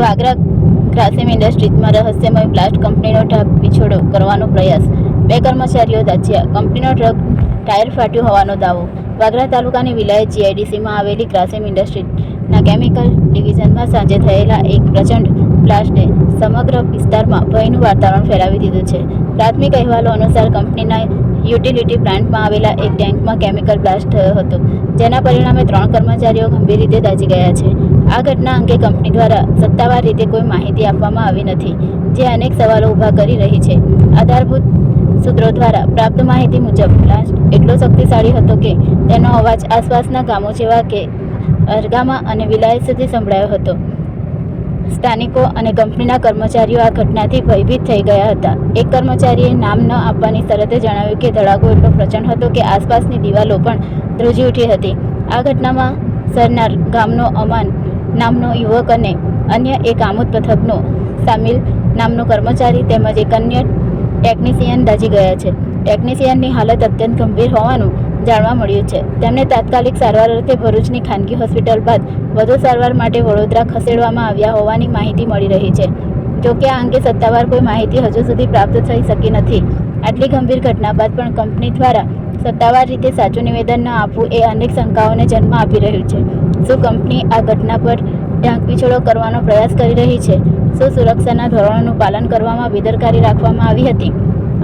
વાગરા ગ્રાસિમ ઇન્ડસ્ટ્રીઝમાં રહસ્યમય બ્લાસ્ટ કંપનીનો ટ્રક પીછોડો કરવાનો પ્રયાસ. બે કર્મચારીઓ દાચ્યા કંપનીનો ટ્રક ટાયર ફાટ્યું હોવાનો દાવો. વાગરા તાલુકાની વિલાયત જીઆઈડીસીમાં આવેલી ગ્રાસિમ ઇન્ડસ્ટ્રીઝના કેમિકલ ડિવિઝનમાં સાંજે થયેલા એક પ્રચંડ બ્લાસ્ટે સમગ્ર વિસ્તારમાં ભયનું વાતાવરણ ફેલાવી દીધું છે. પ્રાથમિક અહેવાલો અનુસાર કંપનીના યુટિલિટી પ્લાન્ટમાં આવેલા એક ટેન્કમાં કેમિકલ બ્લાસ્ટ થયો હતો, જેના પરિણામે ત્રણ કર્મચારીઓ ગંભીર રીતે દાઝી ગયા છે. આ ઘટના અંગે કંપની દ્વારા સત્તાવાર રીતે કોઈ માહિતી આપવામાં આવી નથી, જે અનેક સવાલો ઊભા કરી રહી છે. આધારભૂત સૂત્રો દ્વારા પ્રાપ્ત માહિતી મુજબ, બ્લાસ્ટ એટલો શક્તિશાળી હતો કે તેનો અવાજ આસપાસના ગામો જેવા કે અરગામા અને વિલાયત સુધી સંભળાયો હતો. સ્થાનિકો અને કંપનીના કર્મચારીઓ આ ઘટનાથી ભયભીત થઈ ગયા હતા. એક કર્મચારીએ નામ ન આપવાની શરતે જણાવ્યું કે ધડાકો એટલો પ્રચંડ હતો કે આસપાસની દિવાલો પણ ધ્રુજી ઉઠી હતી. આ ઘટનામાં સરનાર ગામનો અમાન નામનો યુવક અને અન્ય એક આમોદ પથકનો સામિલ નામનો કર્મચારી તેમજ એક અન્ય ટેકનિશિયન દાઝી ગયા છે. ટેકનિશિયનની હાલત અત્યંત ગંભીર હોવાનું જાણવા મળ્યું છે. તેમને તાત્કાલિક સારવાર અર્થે ભરૂચની ખાનગી હોસ્પિટલ બાદ વધુ સારવાર માટે વડોદરા ખસેડવામાં આવ્યા હોવાની માહિતી મળી રહી છે. જોકે આ અંગે સત્તાવાર કોઈ માહિતી હજુ સુધી પ્રાપ્ત થઈ શકી નથી. આટલી ગંભીર ઘટના બાદ પણ કંપની દ્વારા સત્તાવાર રીતે સાચું નિવેદન ન આપવું એ અનેક શંકાઓને જન્મ આપી રહ્યું છે. શું કંપની આ ઘટના પર ઢાંકપીછોડો કરવાનો પ્રયાસ કરી રહી છે? શું સુરક્ષાના ધોરણોનું પાલન કરવામાં બેદરકારી રાખવામાં આવી હતી?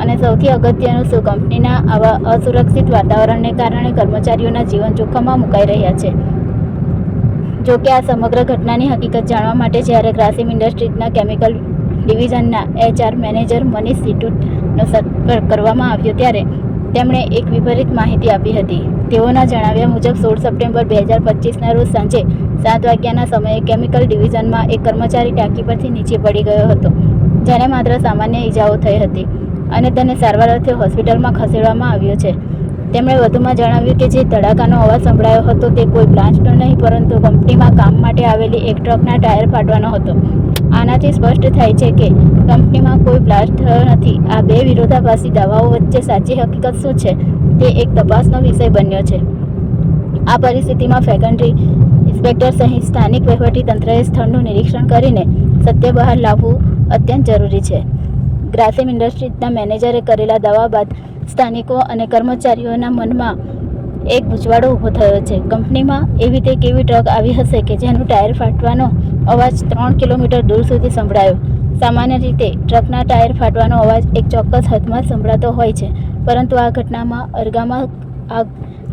અને સૌથી અગત્યનું, શું કંપનીના આવા અસુરક્ષિત વાતાવરણને કારણે કર્મચારીઓના જીવન જોખમમાં મુકાઈ રહ્યા છે? જો કે આ સમગ્ર ઘટનાની હકીકત જાણવા માટે જ્યારે ગ્રાસિમ ઇન્ડસ્ટ્રીઝના કેમિકલ ડિવિઝનના એચઆર મેનેજર મનીષ સિટુટનો સંપર્ક કરવામાં આવ્યો ત્યારે તેમણે એક વિપરીત માહિતી આપી હતી. તેઓના જણાવ્યા મુજબ, સોળ સપ્ટેમ્બર બે હજાર પચીસના રોજ સાંજે સાત વાગ્યાના સમયે કેમિકલ ડિવિઝનમાં એક કર્મચારી ટાંકી પરથી નીચે પડી ગયો હતો, જેને માત્ર સામાન્ય ઈજાઓ થઈ હતી અને તેને સારવાર અર્થે હોસ્પિટલમાં ખસેડવામાં આવ્યો છે. તેમણે વધુમાં જણાવ્યું કે, જે ધડાકાનો અવાજ સંભળાયો હતો તે કોઈ બ્લાસ્ટનો નહીં, પરંતુ કંપનીમાં કામ માટે આવેલી એક ટ્રકના ટાયર ફાટવાનો હતો. આનાથી સ્પષ્ટ થાય છે કે કંપનીમાં કોઈ બ્લાસ્ટ થયો નથી. આ બે વિરોધાભાસી દાવાઓ વચ્ચે સાચી હકીકત શું છે? તે એક તપાસનો વિષય બન્યો છે. આ પરિસ્થિતિમાં ફેકન્ટ્રી ઇન્સ્પેક્ટર સહિત સ્થાનિક વહીવટીતંત્રએ સ્થળનું નિરીક્ષણ કરીને સત્ય બહાર લાવવું અત્યંત જરૂરી છે. ગ્રાસિમ ઇન્ડસ્ટ્રીઝના મેનેજરે કરેલા દાવા બાદ સ્થાનિકો અને કર્મચારીઓના મનમાં એક ગૂંચવાડો ઊભો થયો છે. કંપનીમાં એવી તે કેવી ટ્રક આવી હશે કે જેનું ટાયર ફાટવાનો અવાજ ત્રણ કિલોમીટર દૂર સુધી સંભળાયો? સામાન્ય રીતે ટ્રકના ટાયર ફાટવાનો અવાજ એક ચોક્કસ હદમાં સંભળાતો હોય છે, પરંતુ આ ઘટનામાં અરગામાં આગ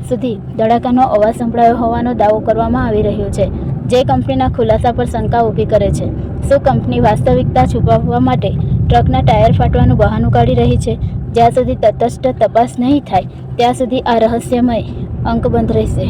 સુધી ધડાકાનો અવાજ સંભળાયો હોવાનો દાવો કરવામાં આવી રહ્યો છે, જે કંપનીના ખુલાસા પર શંકા ઊભી કરે છે. શું કંપની વાસ્તવિકતા છુપાવવા માટે ટ્રકના ટાયર ફાટવાનું બહાનું કાઢી રહી છે? જ્યાં સુધી તટસ્થ તપાસ નહીં થાય, ત્યાં સુધી આ રહસ્યમય અંક બંધ રહેશે.